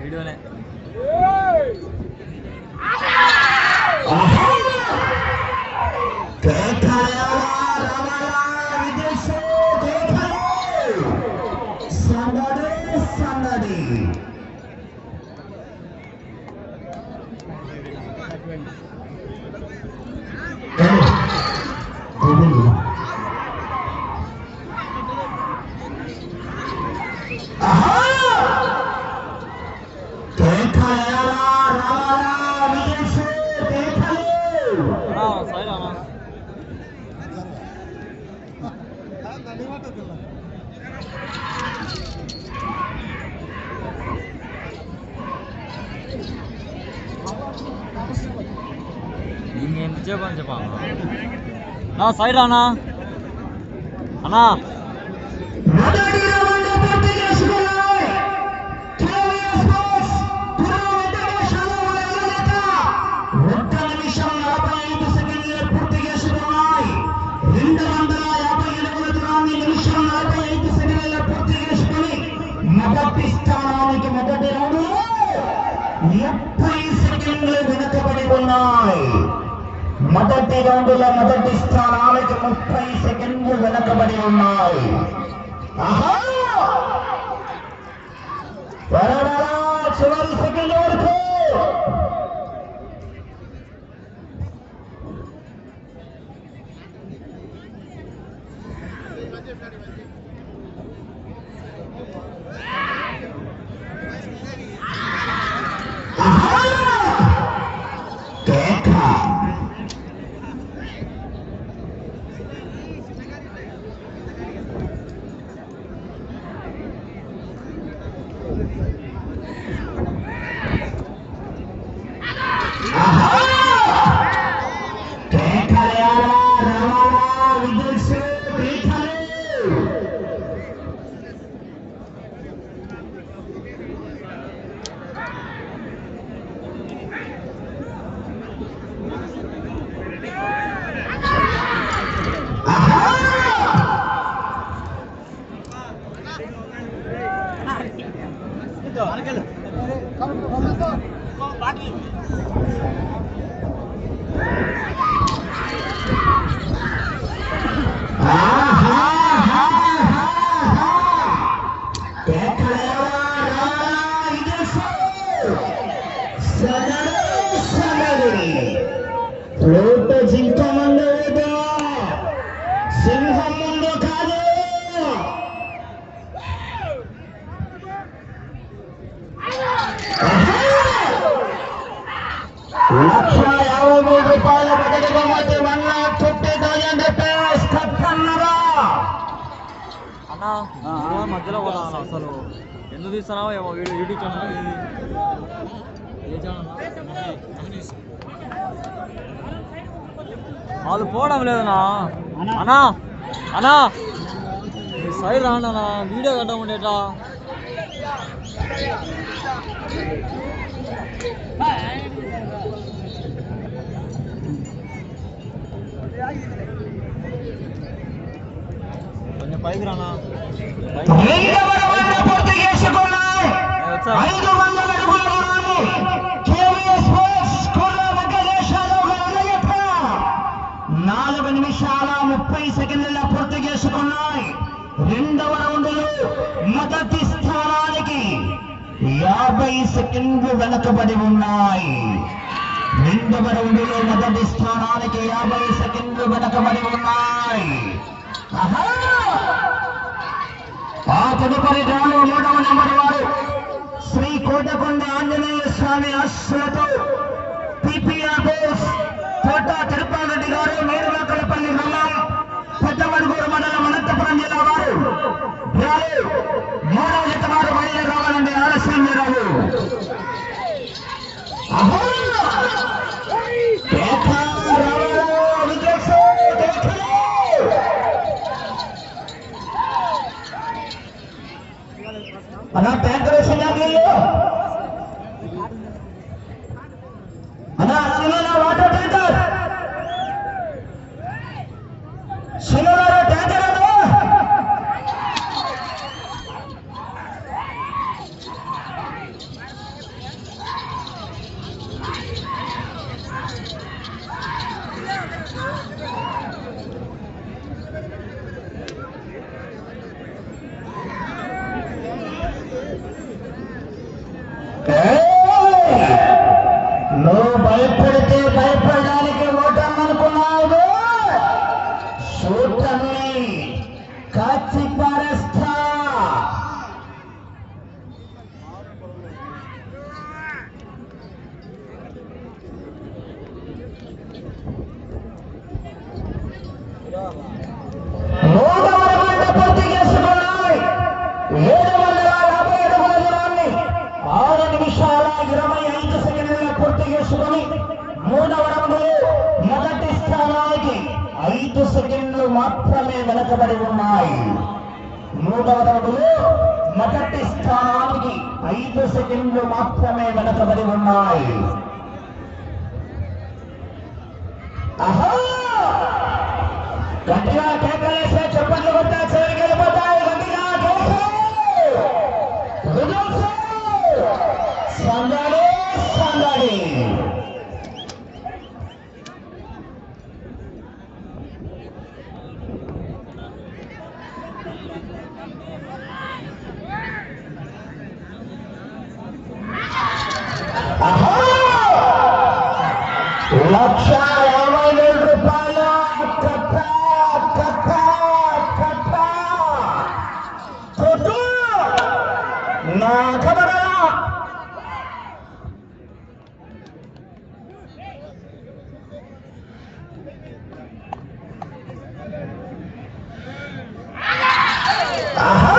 వీడియోనే దూరాన్ని నిమిషం నలభై ఐదు సెకండ్ల పూర్తి చేసుకుని మొదటి స్థానానికి మొదటి రౌండ్. ముప్పై సెకండ్లు వెనుకబడి ఉన్నాయి మొదటి రౌండ్లో మొదటి స్థానానికి ముప్పై సెకండ్లు వెనకబడి ఉన్నాయి ఆహా! త్వరగా చివరి సెకండ్ వరకు ఆహా! Ah! ఎందుకు తీస్తున్నావో ఏమో వీడియో యూట్యూబ్ ఛానల్ ఇది ఏ ఛానల్ వాళ్ళు పోవడం లేదన్నా అన్నా అన్నా మీ సైడ్ రాండి అన్న వీడియో కట్టమంటే ఎట్లా కొంచెం పైకి రానా పైకి ఐదు వందల అడుగుల దూరాన్ని కేవీఎస్ స్పోర్ట్స్ కుర్ర వెంకటేశ్వరరావు గారి అన్నయ్యప్ప నాలుగు నిమిషాల ముప్పై సెకండ్ల పూర్తి చేసుకున్నాయి. రెండవ రౌండ్లో మొదటి స్థానానికి యాభై సెకండ్లు వెనకబడి ఉన్నాయి. రెండవ రౌండ్లో మొదటి స్థానానికి యాభై సెకండ్లు వెనకబడి ఉన్నాయి. ఆ తదుపరి రాను మూడవ పెద్దకొండ ఆంజనేయ స్వామి ఆశలతో పిపిఆర్ బోస్ కోట తిరుపతి రెడ్డి గారు నేరులకలపల్లి మండలం పెద్దమడుగూరు మండలం అనంతపురం జిల్లా వారు. గారు మూడవ జత వారు బయలు రావాలండి ఆలస్యం రావు అలా ప్యాక్ వేసిన అన్నా ట్యాంకర్ వేసిందా నీళ్ళు అన్నా సినిమా వాటర్ ట్యాంకర్ సినిమా మూడవ రౌండ్లో మొదటి స్థానానికి ఐదు సెకండ్లు మాత్రమే వెనకబడి ఉన్నాయి. 啊 哈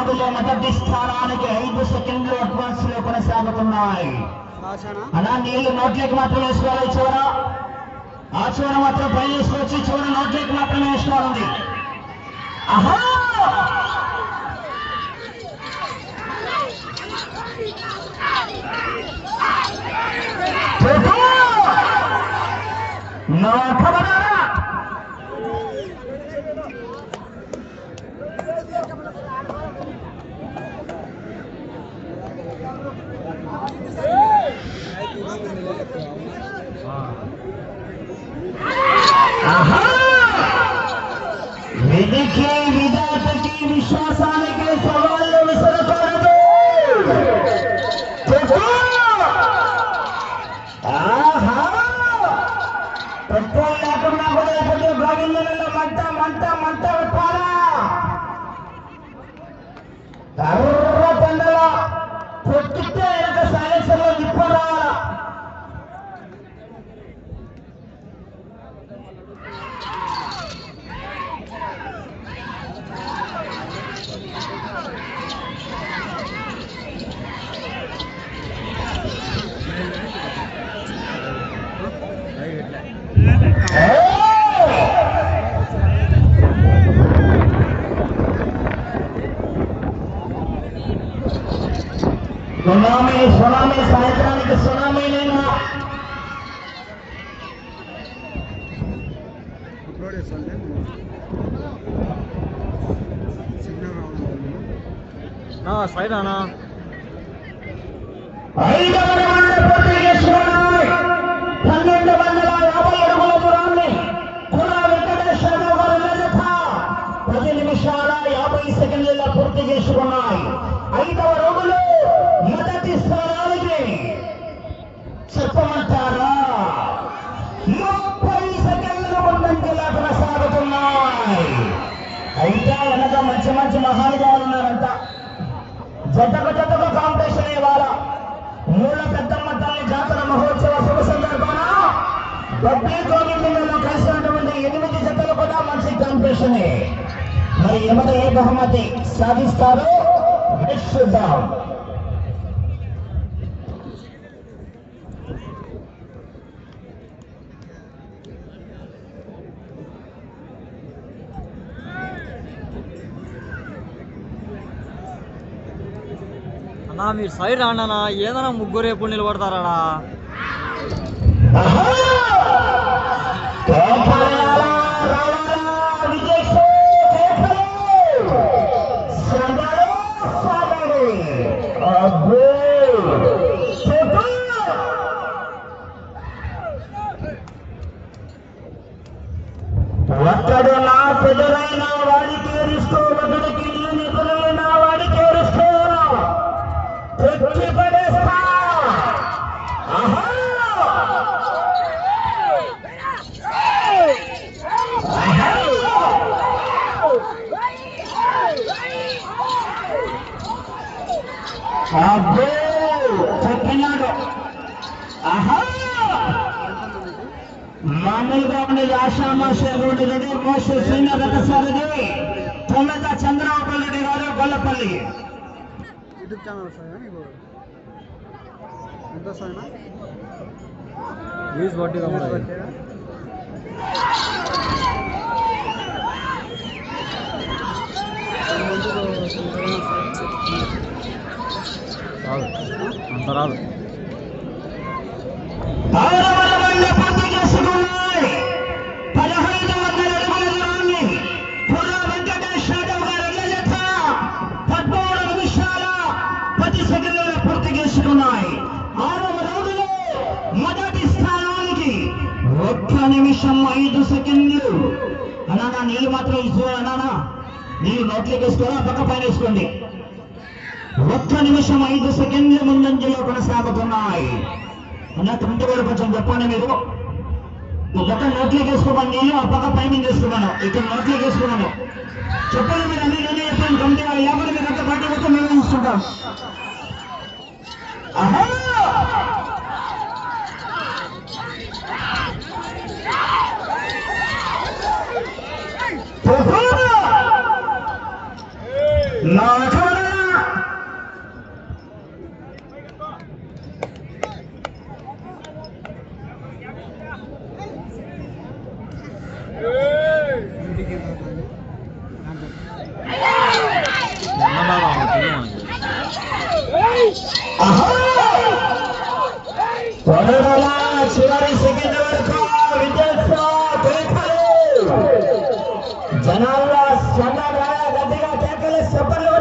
రౌండ్లో మొదటి స్థానానికి ఐదు సెకండ్లు అడ్వాన్స్లో కొనసాగుతున్నాయి. అలా నీళ్ళు నోట్లోకి మాత్రం వేసుకోవాలి చివర. ఆ చివర మాత్రం పైన వేసుకోవచ్చు చివర నోట్లోకి మాత్రమే వేసుకోవాలి. ఆహా ప్రభు! Shah Sahib. సునామీ సునామీ సాయంత్రానికి సునామీ నేను అప్లోడ్ చేస్తాను సిగ్నల్ రావాలి నా సైడ్ అన్నా ఐదవ రౌండ్ పూర్తి చేసుకున్నాయి పన్నెండు వందల యాభై అడుగుల దూరాన్ని కుర్ర వెంకటేశ్వరరావు గారు ఎదుట పది నిమిషాల యాభై సెకండ్ల పూర్తి చేసుకున్నాయి ఐదవ రౌండ్లో మంచి మహానుభావులు ఉన్నారంట. జతకు జతకు కాంపిటీషన్ ఇవాళ. మూల పెద్దమ్మ తల్లి జాతర మహోత్సవ శుభ సందర్భాన డబ్బీ గోవిందంలో కలిసినటువంటి ఎనిమిది జతలు కూడా మంచి కాంపిటీషన్ మరి ఎవరు ఏ బహుమతి సాధిస్తారో. వేచి చూద్దాం అన్నా మీరు సైడ్ రాండనా ఏదైనా ముగ్గురు ఎప్పుడు నిలబడతారా తొమ్మిద చంద్రబాబు రెడ్డి గారు గొల్లపల్లి యూట్యూబ్ ఛానల్ వస్తాయా నీకు ఎంత వస్తాయన్నా వ్యూస్ బట్టి వ్యూస్ కమ్ముతాయి. బట్టేనా? పది మందికి ఎంతమంది వస్తాయి? రాదు అంత రాదు నిమిషం ఐదు సెకండ్లు. అన్నా నీళ్ళు మాత్రం ఇస్తూ అన్నానా నీళ్ళు నోట్లోకి వేసుకోరా? పక్క పైన వేసుకోండి. ఒక్క నిమిషం ఐదు సెకండ్ల ముందంజలో కొనసాగుతున్నాయి. అన్నట్టు తొమ్మిది కూడా కొంచెం చెప్పండి మీరు. ఈ నోట్లోకి వేసుకోమని నేను ఆ పక్క పైన వేసుకున్నాను. ఇక్కడ నోట్లోకి వేసుకున్నాను. చెప్పండి మీరు అన్ని నేనే చెప్పాను తొమ్మిది వాళ్ళు లేకుండా మీరు అంతా పార్టీ మొత్తం మేము చూసుకుంటాం না గట్టిగా కేకలు చెప్పలు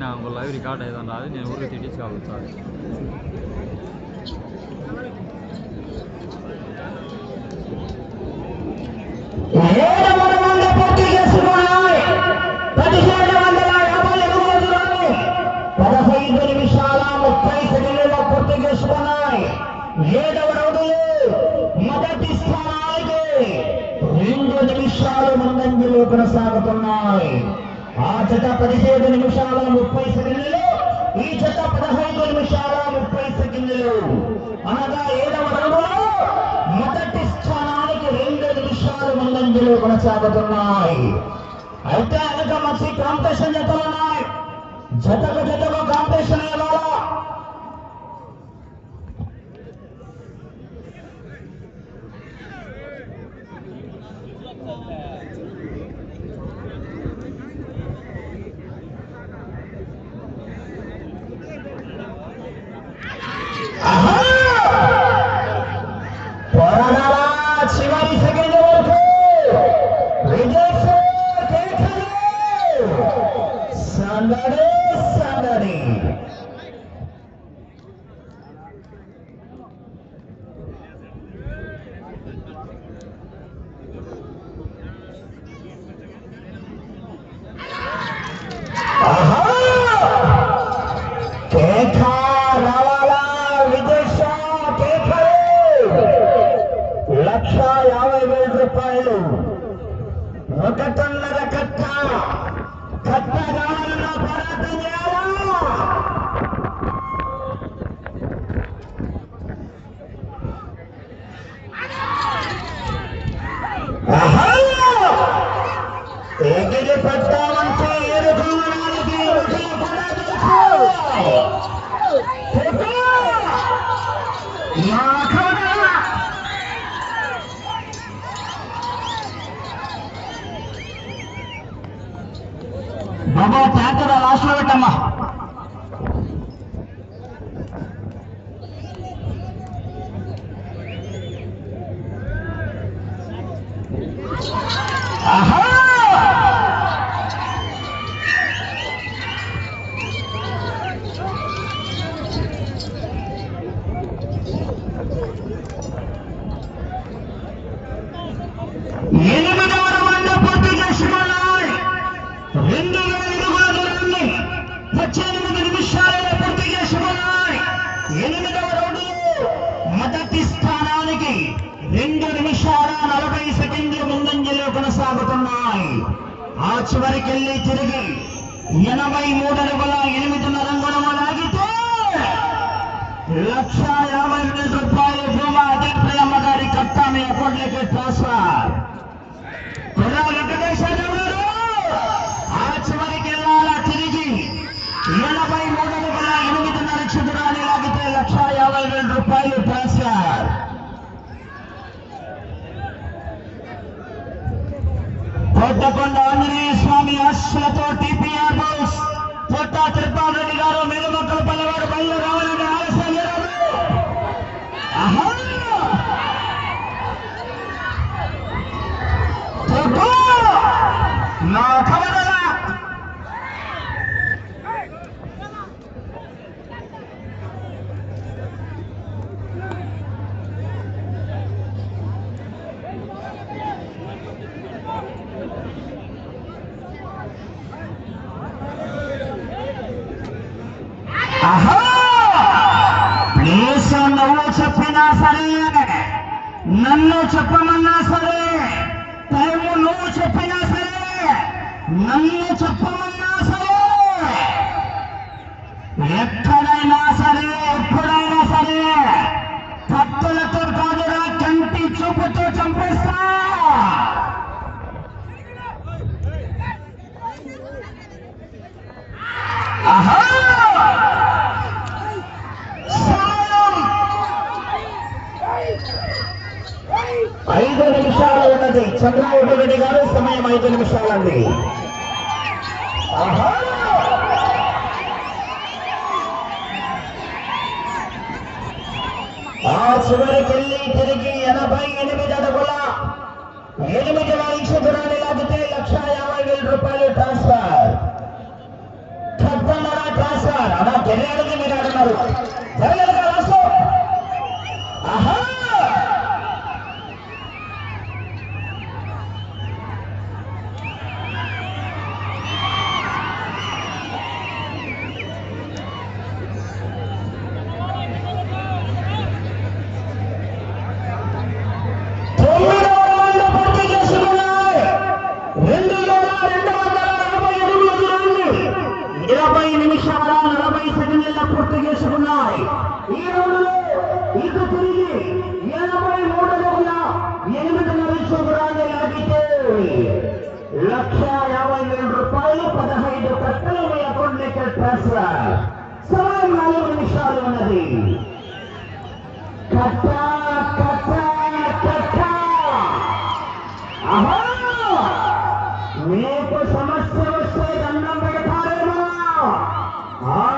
ನಾನು ಒಂದು ಲೈವ್ ರಿಕಾರ್ಡ್ ಅಯ್ಯದನ್ನ అది నేను ఊరికి తిట్టించుకోగలుగుతాను ఏడవ రౌండ్లో మొదటి స్థానానికి రెండు నిమిషాలు ముందంజలో కొనసాగుతున్నాయి. ఆ జత పదిహేడు నిమిషాల ముప్పై సెకండ్లు ఈ జత పదహైదు నిమిషాల ముప్పై సెకండ్లు. అనగా ఏడవ రౌండ్లో మొదటి స్థానానికి రెండు నిమిషాలు ముందంజలు కొనసాగుతున్నాయి. అయితే అనగా మంచి కాంపిటీషన్ జతలు ఉన్నాయి. జతకు జతకు కాంపిటీషన్ Batalha ఎనిమిదవ రౌండ్ పూర్తి చేసుకున్నాయి. రెండు వేల ఇరవై దూరాన్ని పద్దెనిమిది నిమిషాలలో పూర్తి చేసుకున్నాయి. ఎనిమిదవ రౌండ్లో మొదటి స్థానానికి రెండు నిమిషాల నలభై సెకండ్లు ముందంజలో కొనసాగుతున్నాయి. ఆ చివరికెళ్ళి తిరిగి ఎనభై మూడు అడుగుల ఎనిమిదిన్నర లక్ష యాభై వేల రూపాయలు భూమా అధికారి అమ్మగారి కట్టా మీ అకౌంట్లోకి ట్రాన్స్ఫర్ కుర్రా వెంకటేశ్వర గారు ఆ చివరికి వెళ్ళాలా తిరిగి ఎనభై మూడు అడుగుల ఎనిమిదిన్నర చదురాన్ని లాగితే లక్ష యాభై వేల రూపాయలు ట్రాన్స్ఫర్ కోటకొండ ఆంజనేయ స్వామి ఆశలతో టిపిఆర్ బోస్ పొట్ట తిరుపాల్ రెడ్డి గారు మెరుమక్కలపల్లి వారు బయలు నా కవరలా ఆహా! ప్లీజ్ నువ్వు చెప్పినా సరే నన్ను చెప్పమన్నా సరే టైము నువ్వు చెప్పినా Nalla chappam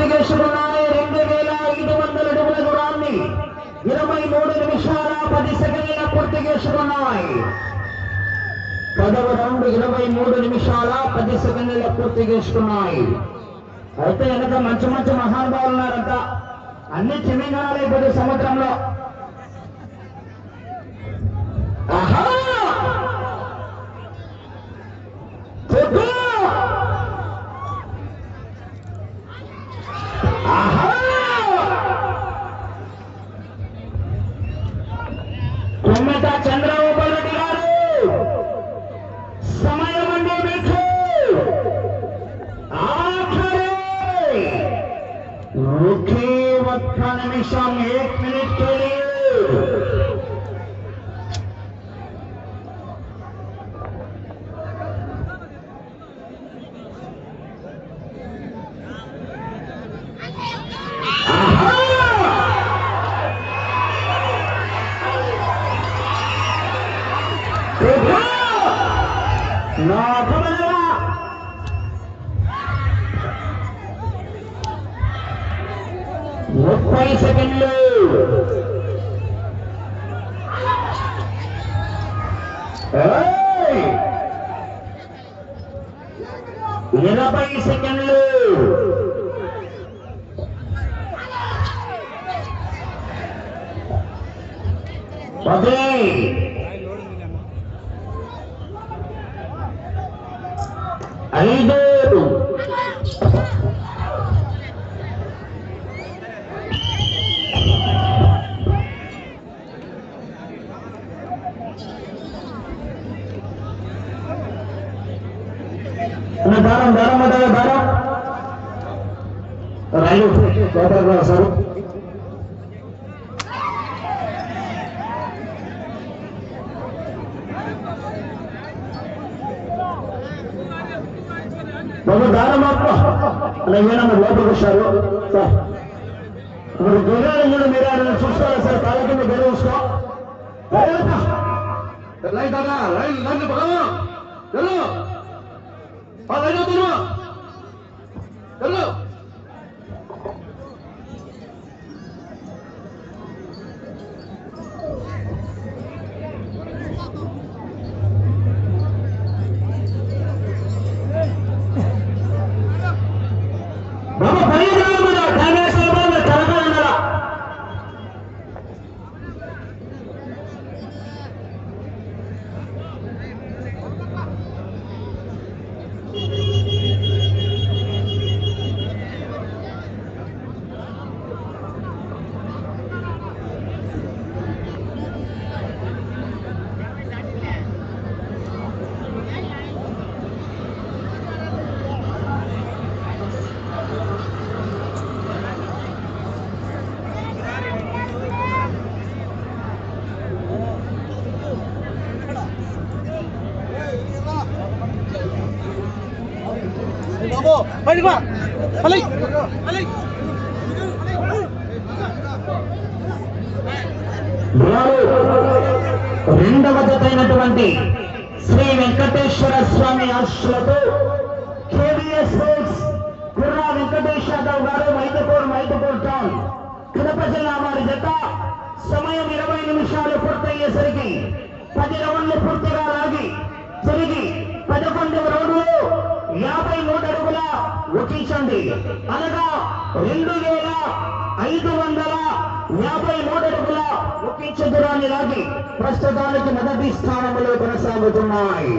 రౌండ్ రెండు వేల ఐదు వందల అడుగుల దూరాన్ని ఇరవై మూడు నిమిషాల పది సెకండ్ల పూర్తి చేసుకున్నాయి పదవ రౌండ్ ఇరవై మూడు నిమిషాల పది సెకండ్ల పూర్తి చేసుకున్నాయి అయితే వెనక మంచి మంచి మహానుభావులు ఉన్నారంట. అన్ని చిమింగనాలు అయిపోతే సముద్రంలో. रुखी वत्खन निशम एक मिनट के लिए ஐந்து ఏమన్నా లోపలికి వచ్చారు సార్ ఇప్పుడు గొర్రెలు కూడా మీరు ఆయన చూస్తారా సార్ కాళ్ళ కింద గొర్రె చూసుకో లైన్ దాదా లైన్ లైన్ పక్కన వెళ్ళు ఆ లైన్ అవుతున్నా వెళ్ళు రెండవ జతైనటువంటి శ్రీ వెంకటేశ్వర స్వామి ఆశలతో కేవీఎస్ రోడ్స్ కుర్రా వెంకటేష్ యాదవ్ గారు మైదపూర్ మైదపూర్ టౌన్ కడప జిల్లా వారి జత సమయం ఇరవై నిమిషాలు పూర్తయ్యేసరికి పది రౌండ్లు పూర్తిగా లాగి జరిగి పదకొండవ రౌండ్లో యాభై నూట అడుగుల ఒకించండి అనగా రెండు వేల ఐదు వందల యాభై మూడు అడుగుల ఒకించ దూరాన్ని లాగి ప్రస్తుతానికి మొదటి స్థానంలో కొనసాగుతున్నాయి.